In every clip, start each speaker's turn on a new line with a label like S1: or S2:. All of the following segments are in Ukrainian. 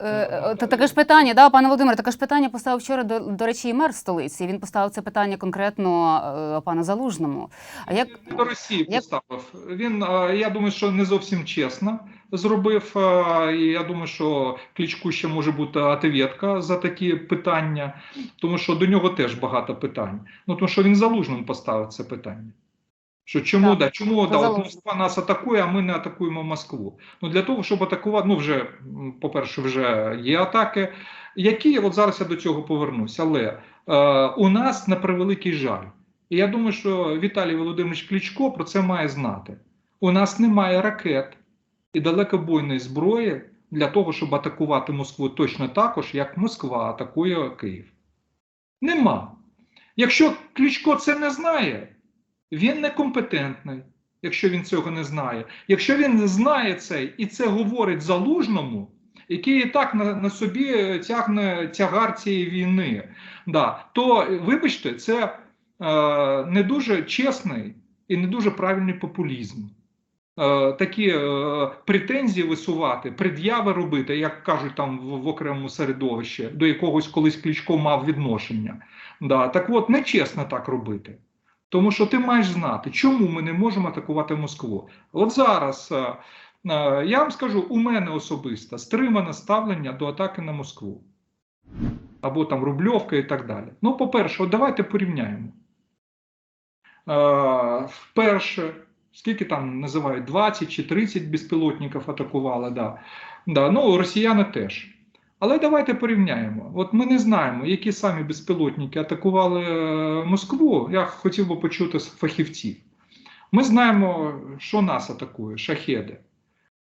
S1: Е, е, та- Таке ж питання, да, пане Володимире, таке ж питання поставив вчора, до, до речі, і мер столиці. Він поставив це питання конкретно е, пану Залужному. А як
S2: Він до Росії
S1: як-
S2: поставив. Він, я думаю, що не зовсім чесно зробив. І я думаю, що Кличку ще може бути ответка за такі питання, тому що до нього теж багато питань. Ну тому що він залужним поставив це питання. Що чому
S1: Так,
S2: да, чому да, от Москва нас атакує, а ми не атакуємо Москву? Ну для того, щоб атакувати, ну вже по-перше, вже є атаки, які от зараз я до цього повернуся. Але е, у нас на превеликий жаль. І я думаю, що Віталій Володимирович Кличко про це має знати. У нас немає ракет і далекобойної зброї для того, щоб атакувати Москву точно також, як Москва атакує Київ. Нема. Якщо Кличко це не знає, він некомпетентний, якщо він цього не знає. Якщо він знає це і це говорить залужному, який і так на, на собі тягне тягар цієї війни, да, то вибачте, це е, не дуже чесний і не дуже правильний популізм. Е, такі е, претензії висувати, пред'яви робити, як кажуть там в, в окремому середовищі, до якогось колись Кличко мав відношення. Да, так от, нечесно так робити. Тому що ти маєш знати, чому ми не можемо атакувати Москву. От зараз е, е, я вам скажу, у мене особисто стримане ставлення до атаки на Москву. Або там Рубльовка і так далі. Ну, по-перше, давайте порівняємо. Е, Вперше, скільки там називають 20 чи 30 безпілотників атакували, да. Да, ну, росіяни теж. Але давайте порівняємо. От ми не знаємо, які самі безпілотники атакували е, Москву. Я хотів би почути з фахівців. Ми знаємо, що нас атакує, шахеди.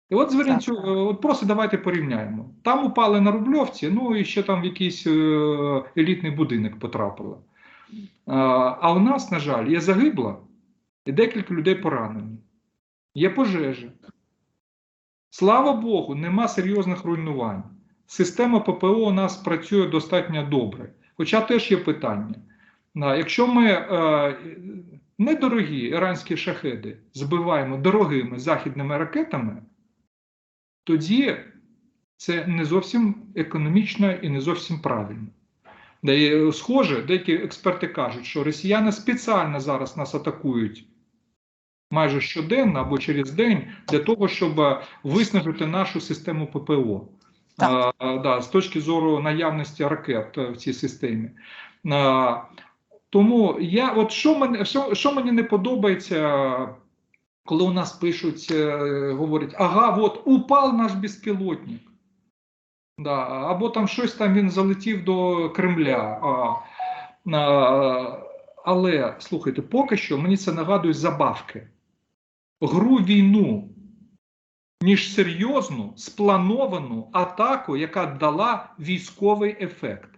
S2: І от зверніть, е, от просто давайте порівняємо. Там упали на Рубльовці, ну і ще там в якийсь е, елітний будинок потрапило. А, а у нас, на жаль, є загибла і декілька людей поранені. Є пожежі. Слава Богу, нема серйозних руйнувань. Система ППО у нас працює достатньо добре. Хоча теж є питання. Якщо ми е, недорогі іранські шахеди збиваємо дорогими західними ракетами, тоді це не зовсім економічно і не зовсім правильно. Де є, схоже, деякі експерти кажуть, що росіяни спеціально зараз нас атакують майже щоденно або через день для того, щоб е, виснажити нашу систему ППО. Да, з точки зору наявності ракет е, в цій системі. А, тому я, от що, мене, що, що мені не подобається, коли у нас пишуть, е, говорять, ага, от упав наш безпілотник. Да, або там щось там він залетів до Кремля. А, а, але слухайте, поки що мені це нагадує забавки. Гру війну, ніж серйозну сплановану атаку, яка дала військовий ефект.